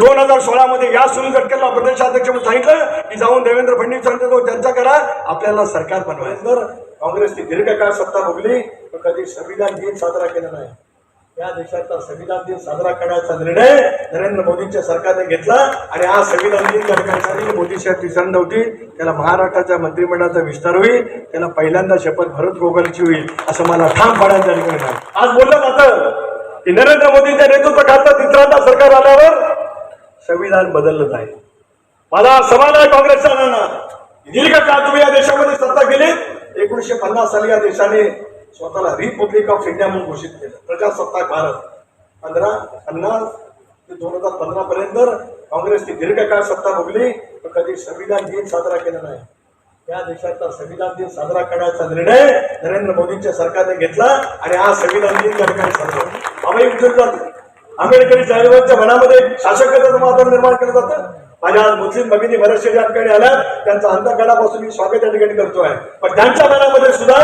दोन हजार सोळा मध्ये या सुनील गडकरीला प्रदेशाध्यक्ष म्हणून सांगितलं की जाऊन देवेंद्र फडणवीस यांच्याजवळ चर्चा करा आपल्याला सरकार बनवायचं. तर काँग्रेसची दीर्घकाळ सत्ता भोगली पण कधी संविधान दिन साजरा केला नाही. या देशाचा संविधान दिन साजरा करण्याचा निर्णय नरेंद्र मोदींच्या सरकारने घेतला आणि आज संविधान दिन करण्यासाठी मोदी साहेब तिसऱ्यांदा होती त्याला महाराष्ट्राच्या मंत्रिमंडळाचा विस्तार होईल त्याला पहिल्यांदा शपथ भरत गोगलची होईल असं मला ठामपणाने त्या ठिकाणी आज बोललं जातं की नरेंद्र मोदींच्या नेतृत्वाखालचं तिसऱ्यांदा सरकार आल्यावर संविधान बदललं आहे मला सवाल आहे काँग्रेसच्या जणांना दीर्घकाळ तुम्ही या देशामध्ये सत्ता केली एकोणीशे पन्नास साली या देशाने स्वतःला रिपब्लिक ऑफ इंडिया म्हणून घोषित केलं. प्रजासत्ताक भारत. पंधरा पन्नास ते दोन हजार पंधरा पर्यंत काँग्रेसची दीर्घकाळ सत्ता भोगली तर कधी संविधान दिन साजरा केला नाही. या देशाचा संविधान दिन साजरा करण्याचा निर्णय नरेंद्र मोदींच्या सरकारने घेतला आणि आज संविधान दिन त्या ठिकाणी साजरा आम्ही विचारतात आंबेडकरी चळवळीच्या मनामध्ये शासकाचं वातावरण निर्माण केलं जातं. माझ्या आज मुस्लिम भगिनी बऱ्याचशा या ठिकाणी आल्या त्यांचा अंतकडापासून मी स्वागत या ठिकाणी करतोय. पण त्यांच्या मनामध्ये सुद्धा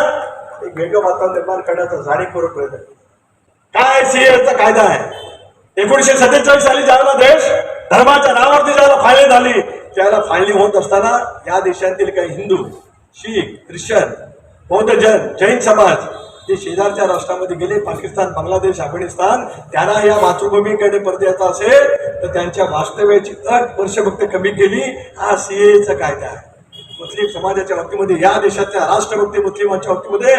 एक वेगळं वातावरण निर्माण करण्याचा जाणीवपूर्वक प्रयत्न काय सीएचा कायदा आहे? एकोणीशे सत्तेचाळीस साली ज्याला देश धर्माच्या नावावरती ज्याला फाळणी झाली त्याला फाळणी होत असताना या देशातील काही हिंदू शीख ख्रिश्चन बौद्ध जन जैन समाज ते शेजारच्या राष्ट्रामध्ये गेले पाकिस्तान बांगलादेश अफगाणिस्तान त्यांना या मातृभूमीकडे परत यायचा असेल तर त्यांच्या वास्तव्याची अट वर्ष फक्त कमी केली. हा सीएचा कायदा आहे. मुस्लिम समाजाच्या बाबतीमध्ये या देशाच्या राष्ट्रभक्ती मुस्लिमांच्या बाबतीमध्ये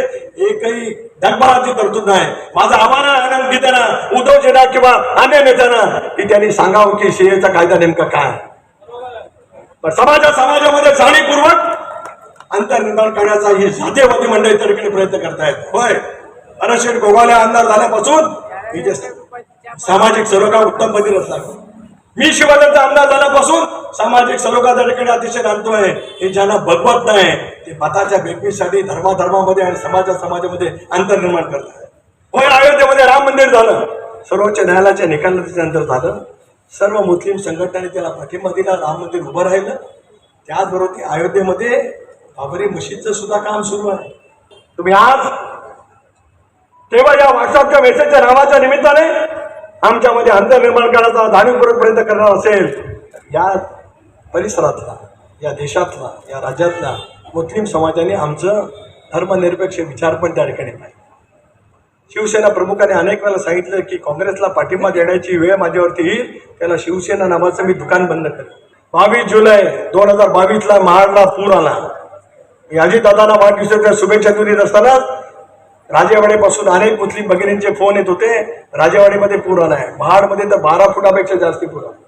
एकही धर्माची तरतूद नाही. माझं आव्हान आनंद घेताना उद्धवजींना किंवा अन्य नेत्यांना की त्यांनी सांगावं की सीएचा कायदा नेमका काय पण समाजा समाजामध्ये जाणीवपूर्वक अंतर निर्माण करण्याचा हे जातीयवादी मंडळी तर्फे प्रयत्न करतायत. होय. अनशेठ गोगावले आमदार झाल्यापासून सामाजिक सरोकार उत्तम पद्धतीने रचला मी शिवाजांचा आमदार झाल्यापासून सामाजिक सरोगादारीकडे अतिशय आणतोय हे ज्यांना बघवत नाही ते मताच्या बेपीसाठी धर्माधर्मामध्ये आणि समाजा समाजामध्ये अंतर निर्माण करत आहे होय अयोध्येमध्ये राम मंदिर झालं. सर्वोच्च न्यायालयाच्या निकालानंतर झालं. सर्व मुस्लिम संघटनांनी त्याला पाठिंबा दिला. राम मंदिर उभं राहिलं. त्याचबरोबर ते अयोध्येमध्ये बाबरी मशीदचं सुद्धा काम सुरू आहे. तुम्ही आज तेव्हा या व्हॉट्सअपच्या मेसेजच्या नावाच्या निमित्ताने आमच्यामध्ये अंतर निर्माण करायचा जाणीवपूर्वक प्रयत्न करणार असेल या परिसरातला या देशातला या राज्यातला मुस्लिम समाजाने आमचं धर्मनिरपेक्ष विचार पण त्या ठिकाणी पाहिजे शिवसेना प्रमुखाने अनेक वेळा सांगितलं की काँग्रेसला पाठिंबा देण्याची वेळ माझ्यावरती येईल त्याला शिवसेना नावाचं मी दुकान बंद करेन. बावीस जुलै दोन हजार बावीसला महाडला पूर आला. अजितदादांना वाढदिवसाच्या शुभेच्छा दिली असताना राजेवाडीपासून अनेक मुस्लिम भगिनींचे फोन येत होते. राजेवाडीमध्ये पूर आलाय महाडमध्ये तर बारा फुटापेक्षा जास्ती पूर आला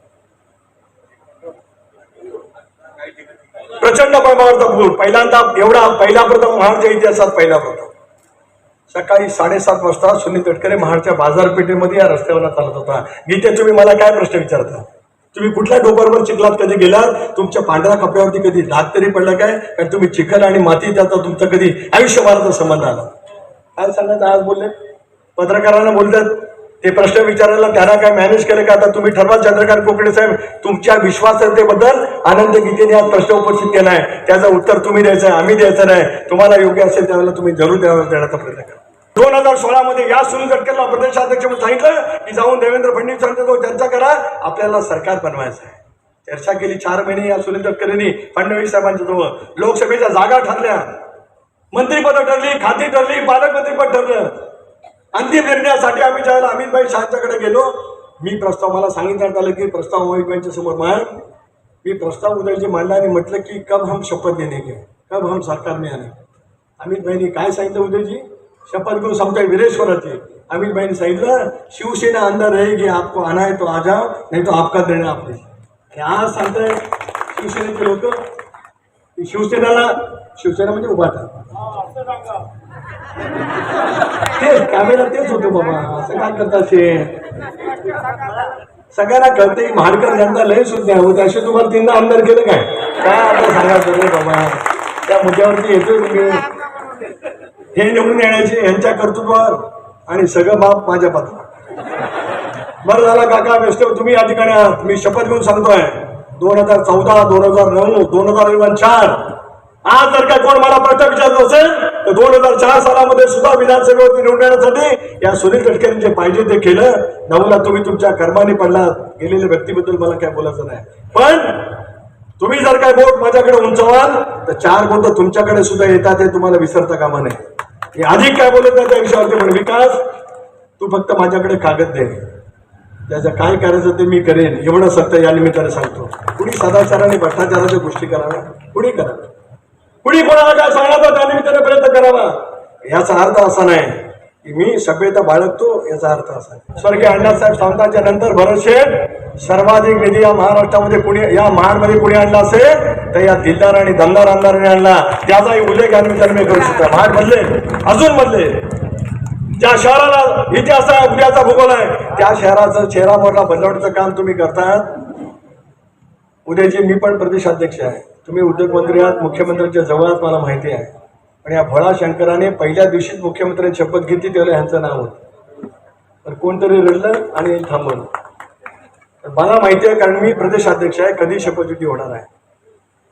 प्रचंड प्रमाणाचा पूर पहिल्यांदा एवढा पहिला प्रथम महाडच्या इतिहासात पहिला प्रथम. सकाळी साडेसात वाजता सुनील तटकरे महाडच्या बाजारपेठेमध्ये या रस्त्यावर चालत होता. गीते तुम्ही मला काय प्रश्न विचारता? तुम्ही कुठल्या डोबरवर चिखलात कधी गेलात? तुमच्या पांढऱ्या कपड्यावरती कधी डाग तरी पडला काय? कारण तुम्ही चिखल आणि माती त्याचा तुमचा कधी आयुष्यभराचा संबंध आला. काय सांगत आज बोलले? पत्रकारांना बोलतात ते प्रश्न विचारायला त्यांना काय मॅनेज केलं का? आता तुम्ही ठरवा चंद्रकांत कोकणे साहेब तुमच्या विश्वासार्हतेबद्दल आनंद गीतेने आज प्रश्न उपस्थित केला आहे. त्याचं उत्तर तुम्ही द्यायचं आहे आम्ही द्यायचं नाही. तुम्हाला योग्य असेल त्यावेळेला तुम्ही जरूर द्यावं देण्याचा प्रयत्न करा. दोन हजार सोळामध्ये या सुनील गडकरला प्रदेशाध्यक्ष म्हणून सांगितलं की जाऊन देवेंद्र फडणवीस जो चर्चा करा आपल्याला सरकार बनवायचं आहे. चर्चा केली चार महिने या सुनील गडकरींनी फडणवीस साहेबांच्या जवळ. लोकसभेच्या जागा ठरल्या. मंत्रिपद ठरली खाती ठरली पालकमंत्रीपद ठरलं. अंतिम निर्णयासाठी आम्ही ज्यावेळेला अमितभाई शहाच्याकडे गेलो मी प्रस्ताव मला सांगितण्यात आलं की प्रस्ताव अमितभाईंच्या समोर मांड मी प्रस्ताव उद्याचे मांडला आणि म्हटलं की कब हम शपथ देणे घे कब हम सरकार में आने. अमितभाईंनी काय सांगितलं उदयजी? शपथ घेऊन सांगतोय विरेश्वराची अमितभाईंनी सांगितलं शिवसेना अंदर रहेगी आपको आना है तो आ जाओ नाही तो आपका निर्णय आपले आणि आज सांगताय शिवसेनेचे लोक शिवसेनाला शिवसेना म्हणजे उभा तेच कॅमेरा तेच होतो बाबा असं काय करता शे सगळ्यांना कळते महाडकर जनता लय सुद्धा आहे होते असे तुम्हाला तीनदा आमदार केलं काय? काय आता सांगा रे बाबा? त्या मुद्द्यावरती येतोय तुम्ही. हे निवडून येण्याचे यांच्या कर्तृत्वावर आणि सगळं बाप माझ्या पात्र बरं झाला काका व्यस्त तुम्ही या ठिकाणी आहात. मी शपथ घेऊन सांगतोय. दोन हजार चौदा दोन हजार नऊ दोन हजार चार. आज जर का कोण मला प्रश्न विचारत असेल तर दोन हजार चार सालामध्ये सुद्धा विधानसभेवरती निवडून येण्यासाठी या सुनील तटकरेंनी जे पाहिजे ते केलं. नवला तुम्ही तुमच्या कर्माने पडलात. गेलेल्या व्यक्तीबद्दल मला काय बोलायचं नाही. पण तुम्ही जर काय बोट माझ्याकडे उंचवाल तर चार बोट तुमच्याकडे सुद्धा येतात हे तुम्हाला विसरता कामा नये. मी अधिक काय बोलत नाही त्या विषयावरती पण विकास तू फक्त माझ्याकडे कागद दे. त्याचं काय करायचं ते मी करेन. एवढं सत्य या निमित्ताने सांगतो. कुणी सदाचाराने भ्रष्टाचाराच्या गोष्टी कराव्या? कुणी कराव्या कुणी कोणाला काय सांगायचं त्या निमित्ताने प्रयत्न करावा? याचा अर्थ असा नाही. की मी सभ्यता बाळगतो याचा अर्थ असा आहे. स्वर्गीय अण्णासाहेब सावंतांच्या नंतर भरत शेठ सर्वाधिक निधी या महाराष्ट्रामध्ये कुणी या महाडमध्ये कुणी आणला असेल? तर या दिलदार आणि दमदार आमदारांनी आणला. त्याचाही उल्लेख या निमित्ताने मी करू शकतो. महाड मधले अजून मधले ज्या शहराला इतिहास आहे उद्याचा भूगोल आहे त्या शहराचं चेहरा मोहरा काम तुम्ही करतात. उद्याची मी पण प्रदेशाध्यक्ष आहे. तुम्ही उद्योगमंत्री आहात मुख्यमंत्र्यांच्या जवळ आहात मला माहिती आहे. पण या भोळा शंकराने पहिल्या दिवशीच मुख्यमंत्र्यांनी शपथ घेतली तेव्हा ह्यांचं नाव होतं. पण कोणतरी रडलं आणि थांबवलं. तर मला माहिती आहे कारण मी प्रदेशाध्यक्ष आहे कधी शपथविधी होणार आहे.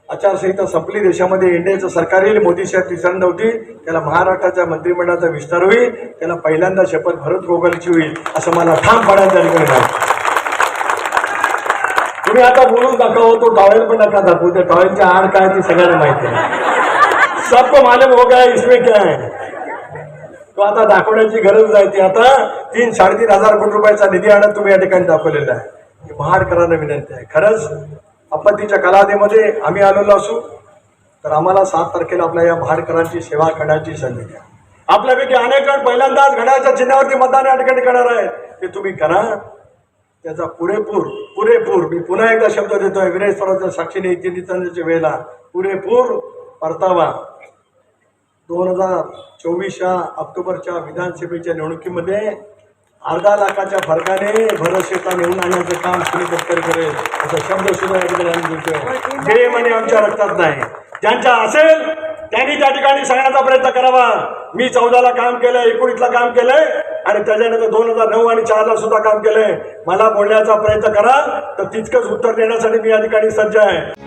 आचारसंहिता संपली देशामध्ये इंडियाचं सरकार येईल मोदी साहेब तिसऱ्यांदा होती त्याला महाराष्ट्राच्या मंत्रिमंडळाचा विस्तार होईल त्याला पहिल्यांदा शपथ भरत गोगलची होईल असं मला ठाम त्या ठिकाणी आहे. तुम्ही आता बोलून दाखवा तो टॉवेल पण नका दाखवू त्या टॉवेलच्या आड काय ती सगळ्यांना माहिती आहे. सबको मालूम हो गया इसमें क्या है? तो आता दाखवण्याची गरज नाही. ती आता तीन साडेतीन हजार कोटी रुपयाचा निधी आणत तुम्ही या ठिकाणी दाखवलेला आहे. ही महाडकरांना विनंती आहे. खरंच आपत्तीच्या कालावधीमध्ये आम्ही आलेलो असू तर आम्हाला सात तारखेला आपल्या या महाडकरांची सेवा करण्याची संधी द्या. आपल्यापैकी अनेक जण पहिल्यांदाच घड्याच्या चिन्हावरती मतदान या ठिकाणी करणार आहे ते तुम्ही करा. त्याचा पुरेपूर पुरेपूर मी पुन्हा एकदा शब्द देतोय. विनय सरांच्या साक्षीने इतिहासाच्या वेळेला पुरेपूर परतावा. दोन हजार चोवीसच्या ऑक्टोबरच्या विधानसभेच्या निवडणुकीमध्ये अर्धा लाखाच्या फरकाने भरतशेठला निवडून आणण्याचं काम सुनील गडकरी करेल असा शब्द सुद्धा या ठिकाणी देतोय हे म्हणे आमच्या रक्तात नाही. ज्यांच्या असेल त्यांनी त्या ठिकाणी सांगण्याचा प्रयत्न करावा. मी चौदाला काम केलंय एकोणीसला काम केलंय आणि त्याच्यानंतर दोन हजार नऊ आणि चारला सुद्धा काम केलंय. मला बोलण्याचा प्रयत्न करा तर तितकंच उत्तर देण्यासाठी मी या ठिकाणी सज्ज आहे.